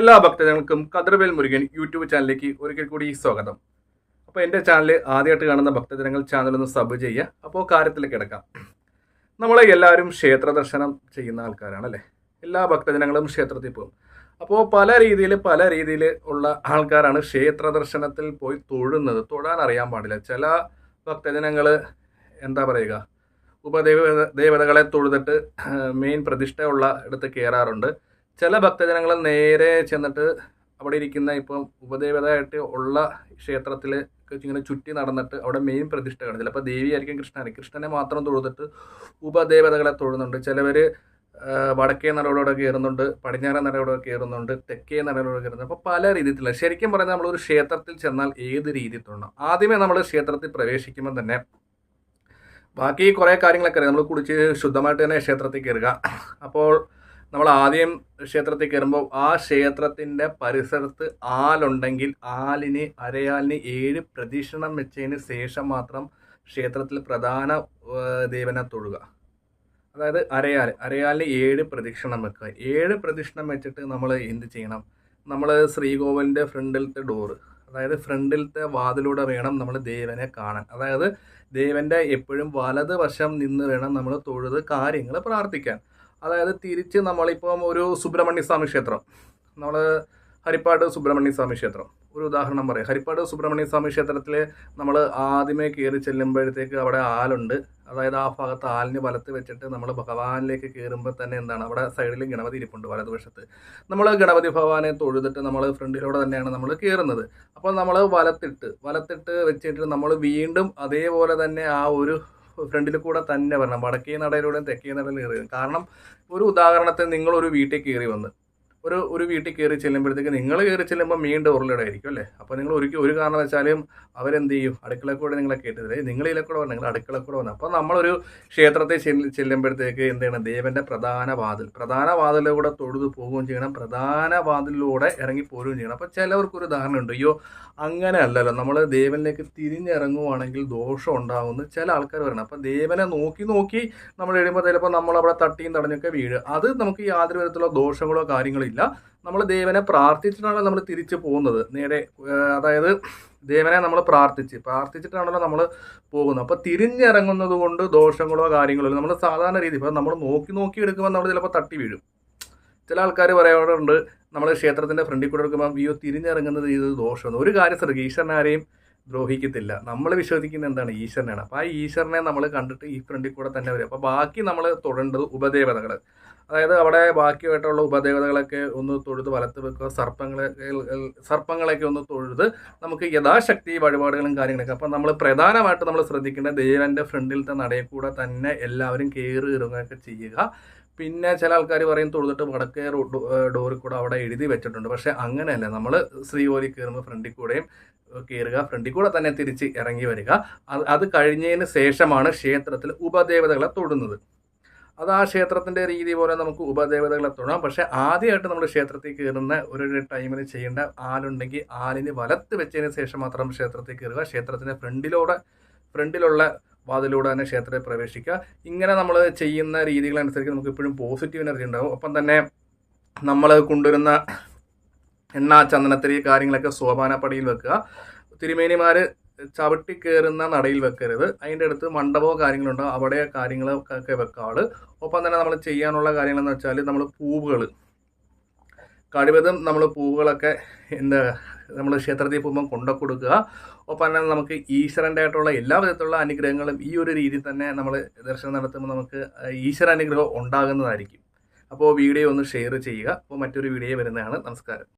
എല്ലാ ഭക്തജനങ്ങൾക്കും കതിർവേൽ മുരുകൻ യൂട്യൂബ് ചാനലിലേക്ക് ഒരിക്കൽ കൂടി സ്വാഗതം. അപ്പോൾ എന്റെ ചാനൽ ആദ്യമായിട്ട് കാണുന്ന ഭക്തജനങ്ങൾ ചാനൽ ഒന്ന് സബ് ചെയ്യുക. അപ്പോൾ കാര്യത്തിലേക്ക് കിടക്കാം. നമ്മളെ എല്ലാവരും ക്ഷേത്ര ദർശനം ചെയ്യുന്ന ആൾക്കാരാണ് അല്ലേ എല്ലാ ഭക്തജനങ്ങളും ക്ഷേത്രത്തിൽ പോകും. അപ്പോൾ പല രീതിയിൽ പല രീതിയിൽ ഉള്ള ആൾക്കാരാണ് ക്ഷേത്ര ദർശനത്തിൽ പോയി തൊഴുന്നത്. തൊഴാൻ അറിയാൻ പാടില്ല. ചില ഭക്തജനങ്ങൾ എന്താ പറയുക? ഉപദേവ ദേവതകളെ തൊഴുതിട്ട് മെയിൻ പ്രതിഷ്ഠയുള്ള ഇടത്ത് കയറാറുണ്ട്. ചില ഭക്തജനങ്ങൾ നേരെ ചെന്നിട്ട് അവിടെ ഇരിക്കുന്ന ഇപ്പം ഉപദേവതയായിട്ട് ഉള്ള ക്ഷേത്രത്തിൽ ഇങ്ങനെ ചുറ്റി നടന്നിട്ട് അവിടെ മെയിൻ പ്രതിഷ്ഠ കാണും ചിലപ്പോൾ ദേവിയായിരിക്കും കൃഷ്ണനെ കൃഷ്ണനെ മാത്രം തൊഴുതിട്ട് ഉപദേവതകളെ തൊഴുന്നുണ്ട്. ചിലവർ വടക്കേ നടയോടെ കയറുന്നുണ്ട് പടിഞ്ഞാറൻ നടയോടെ കയറുന്നുണ്ട് തെക്കേ നടയോടെ കയറുന്നുണ്ട് അപ്പോൾ പല രീതിയിലുള്ള ശരിക്കും പറഞ്ഞാൽ നമ്മളൊരു ക്ഷേത്രത്തിൽ ചെന്നാൽ ഏത് രീതിയിൽ തൊഴണം ആദ്യമേ നമ്മൾ ക്ഷേത്രത്തിൽ പ്രവേശിക്കുമ്പോൾ തന്നെ ബാക്കി കുറേ കാര്യങ്ങളൊക്കെ നമ്മൾ കുടിച്ച് ശുദ്ധമായിട്ട് തന്നെ ക്ഷേത്രത്തിൽ കയറുക അപ്പോൾ നമ്മൾ ആദ്യം ക്ഷേത്രത്തിൽ കയറുമ്പോൾ ആ ക്ഷേത്രത്തിന്റെ പരിസരത്ത് ആലുണ്ടെങ്കിൽ ആലിന് അരയാലിന് ഏഴ് പ്രദക്ഷിണം വെച്ചതിന് ശേഷം മാത്രം ക്ഷേത്രത്തിൽ പ്രധാന ദേവനെ തൊഴുക. അതായത് അരയാൽ അരയാലിന് ഏഴ് പ്രദക്ഷിണം വെക്കുക. ഏഴ് പ്രദക്ഷിണം വെച്ചിട്ട് നമ്മൾ എന്ത് ചെയ്യണം? നമ്മൾ ശ്രീകോവിലിന്റെ ഫ്രണ്ടിലത്തെ ഡോറ് അതായത് ഫ്രണ്ടിലത്തെ വാതിലൂടെ വേണം നമ്മൾ ദേവനെ കാണാൻ. അതായത് ദേവന്റെ എപ്പോഴും വലത് വശം നിന്ന് വേണം നമ്മൾ തൊഴുത് കാര്യങ്ങൾ പ്രാർത്ഥിക്കാൻ. അതായത് തിരിച്ച് നമ്മളിപ്പം ഒരു സുബ്രഹ്മണ്യ സ്വാമി ക്ഷേത്രം. നമ്മൾ ഹരിപ്പാട് സുബ്രഹ്മണ്യ സ്വാമി ക്ഷേത്രം. ഒരു ഉദാഹരണം പറയാം. ഹരിപ്പാട് സുബ്രഹ്മണ്യ സ്വാമി ക്ഷേത്രത്തിൽ നമ്മൾ ആദ്യമേ കയറി ചെല്ലുമ്പോഴത്തേക്ക് അവിടെ ആലുണ്ട് അതായത് ആ ഭാഗത്ത് ആലിന് വലത്ത് വെച്ചിട്ട് നമ്മൾ ഭഗവാനിലേക്ക് കയറുമ്പോൾ തന്നെ എന്താണ്? അവിടെ സൈഡിൽ ഗണപതി ഇരിപ്പുണ്ട് വലതുവശത്ത്. നമ്മൾ ഗണപതി ഭഗവാനെ തൊഴുതിട്ട് നമ്മൾ ഫ്രണ്ടിലൂടെ തന്നെയാണ് നമ്മൾ കയറുന്നത് അപ്പോൾ നമ്മൾ വലത്തിട്ട് വലത്തിട്ട് വെച്ചിട്ട് നമ്മൾ വീണ്ടും അതേപോലെ തന്നെ ആ ഒരു ഫ്രണ്ടിൽ കൂടെ തന്നെ വരണം. വടക്കേ നടയിലൂടെയും തെക്കേ നടയിലും കയറി കാരണം ഒരു ഉദാഹരണത്തിന് നിങ്ങളൊരു വീട്ടിൽ കയറി വന്ന് ഒരു ഒരു വീട്ടിൽ കയറി ചെല്ലുമ്പോഴത്തേക്ക് നിങ്ങൾ കയറി ചെല്ലുമ്പോൾ മീൻ ഡോറിലൂടെ അല്ലേ? അപ്പോൾ നിങ്ങൾ ഒരിക്കലും ഒരു കാരണം വെച്ചാലും അവരെന്ത് ചെയ്യും? അടുക്കളക്കൂടെ കൂടെ നിങ്ങളെ കയറ്റത്തില്ല നിങ്ങൾ ഇതിലെ കൂടെ വന്നു നിങ്ങൾ അടുക്കള കൂടെ വന്നു അപ്പോൾ നമ്മളൊരു ക്ഷേത്രത്തിൽ ചെല്ല് ചെല്ലുമ്പോഴത്തേക്ക് എന്ത് ചെയ്യണം ദേവന്റെ പ്രധാന വാതിൽ. പ്രധാന വാതിലൂടെ തൊഴുതു പോവുകയും ചെയ്യണം. പ്രധാന വാതിലൂടെ ഇറങ്ങി പോരുകയും ചെയ്യണം. അപ്പോൾ ചിലവർക്കൊരു ധാരണ ഉണ്ട്. അയ്യോ അങ്ങനെ അല്ലല്ലോ. നമ്മൾ ദേവനിലേക്ക് തിരിഞ്ഞിറങ്ങുവാണെങ്കിൽ ദോഷം ഉണ്ടാകുമെന്ന് ചില ആൾക്കാർ പറയണം. അപ്പോൾ ദേവനെ നോക്കി നോക്കി നമ്മൾ എഴുതുമ്പോൾ ചിലപ്പോൾ നമ്മളവിടെ തട്ടിയും തടഞ്ഞൊക്കെ വീഴും. അത് നമുക്ക് യാതൊരു വിധത്തിലുള്ള ദോഷങ്ങളോ കാര്യങ്ങളോ നമ്മൾ ദേവനെ പ്രാർത്ഥിച്ചിട്ടാണ് നമ്മൾ തിരിച്ചു പോകുന്നത്. നേരെ അതായത് ദേവനെ നമ്മൾ പ്രാർത്ഥിച്ച്. പ്രാർത്ഥിച്ചിട്ടാണല്ലോ നമ്മൾ പോകുന്നത്. അപ്പോൾ തിരിഞ്ഞിറങ്ങുന്നത് കൊണ്ട് ദോഷങ്ങളോ കാര്യങ്ങളോ നമ്മൾ സാധാരണ രീതി ഇപ്പോൾ നമ്മൾ നോക്കി നോക്കി എടുക്കുമ്പോൾ നമ്മൾ ചിലപ്പോൾ തട്ടി വീഴും. ചില ആൾക്കാർ പറയാറുണ്ട് നമ്മൾ ക്ഷേത്രത്തിന്റെ ഫ്രണ്ടിൽ കൂടെ എടുക്കുമ്പോൾ അയ്യോ തിരിഞ്ഞിറങ്ങുന്നത് ഇത് ദോഷമാണ്. ഒരു കാര്യം ശ്രദ്ധിക്കുക ഈശ്വരനാരെയും ദ്രോഹിക്കത്തില്ല. നമ്മൾ വിശ്വസിക്കുന്നത് എന്താണ്? ഈശ്വരനാണ്. അപ്പോൾ ആ ഈശ്വരനെ നമ്മൾ കണ്ടിട്ട് ഈ ഫ്രണ്ടിൽ കൂടെ തന്നെ വരും. അപ്പോൾ ബാക്കി നമ്മൾ തൊടേണ്ടത് ഉപദേവതകൾ അതായത് അവിടെ ബാക്കിയായിട്ടുള്ള ഉപദേവതകളൊക്കെ ഒന്ന് തൊഴുത് വലത്ത് വെക്കുക സർപ്പങ്ങളെ സർപ്പങ്ങളെയൊക്കെ ഒന്ന് തൊഴുത് നമുക്ക് യഥാശക്തി വഴിപാടുകളും കാര്യങ്ങളൊക്കെ. അപ്പം നമ്മൾ പ്രധാനമായിട്ട് നമ്മൾ ശ്രദ്ധിക്കേണ്ട ദേവന്റെ ഫ്രണ്ടിലത്തെ നടയിൽ കൂടെ തന്നെ എല്ലാവരും കയറി ഇറങ്ങുകയൊക്കെ ചെയ്യുക. പിന്നെ ചില ആൾക്കാർ പറയും തൊഴുതിട്ട് വടക്കേ ഡോറിൽ കൂടെ അവിടെ എഴുതി വെച്ചിട്ടുണ്ട്. പക്ഷേ അങ്ങനെയല്ല. നമ്മൾ ശ്രീകോലി കയറുമ്പോൾ ഫ്രണ്ടിൽ കൂടെയും കയറുക ഫ്രണ്ടിൽ കൂടെ തന്നെ തിരിച്ച് ഇറങ്ങി വരിക. അത് അത് കഴിഞ്ഞതിന് ശേഷമാണ് ക്ഷേത്രത്തിൽ ഉപദേവതകളെ തൊടുന്നത് അത് ആ ക്ഷേത്രത്തിന്റെ രീതി പോലെ നമുക്ക് ഉപദേവതകളെ തൊഴാം. പക്ഷേ ആദ്യമായിട്ട് നമ്മൾ ക്ഷേത്രത്തിൽ കയറുന്ന ഒരു ടൈമിൽ ചെയ്യേണ്ട ആലുണ്ടെങ്കിൽ ആലിന് വലത്ത് വെച്ചതിന് ശേഷം മാത്രം ക്ഷേത്രത്തിൽ കയറുക. ക്ഷേത്രത്തിന്റെ ഫ്രണ്ടിലൂടെ ഫ്രണ്ടിലുള്ള വാതിലൂടെ തന്നെ ക്ഷേത്രത്തിൽ പ്രവേശിക്കുക. ഇങ്ങനെ നമ്മൾ ചെയ്യുന്ന രീതികളനുസരിച്ച് നമുക്ക് എപ്പോഴും പോസിറ്റീവ് എനർജി ഉണ്ടാകും ഒപ്പം തന്നെ നമ്മൾ കൊണ്ടുവരുന്ന എണ്ണ ചന്ദനത്തിരി കാര്യങ്ങളൊക്കെ സോപാനപ്പടിയിൽ വെക്കുക. തിരുമേനിമാർ ചവിട്ടി കയറുന്ന നടയിൽ വെക്കരുത്. അതിന്റെ അടുത്ത് മണ്ഡപമോ കാര്യങ്ങളുണ്ടോ അവിടെ കാര്യങ്ങളൊക്കെ വെക്കാൾ. ഒപ്പം തന്നെ നമ്മൾ ചെയ്യാനുള്ള കാര്യങ്ങളെന്ന് വെച്ചാൽ നമ്മൾ പൂവുകൾ കഴിവതും നമ്മൾ പൂവുകളൊക്കെ എന്താ നമ്മൾ ക്ഷേത്രത്തിൽ പോകുമ്പോൾ കൊണ്ടു കൊടുക്കുക. ഒപ്പം തന്നെ നമുക്ക് ഈശ്വരന്റെ ആയിട്ടുള്ള എല്ലാ വിധത്തിലുള്ള അനുഗ്രഹങ്ങളും ഈ ഒരു രീതിയിൽ തന്നെ നമ്മൾ ദർശനം നടത്തുമ്പോൾ നമുക്ക് ഈശ്വര അനുഗ്രഹം ഉണ്ടാകുന്നതായിരിക്കും. അപ്പോൾ വീഡിയോ ഒന്ന് ഷെയർ ചെയ്യുക. അപ്പോൾ മറ്റൊരു വീഡിയോ വരുന്നതാണ്. നമസ്കാരം.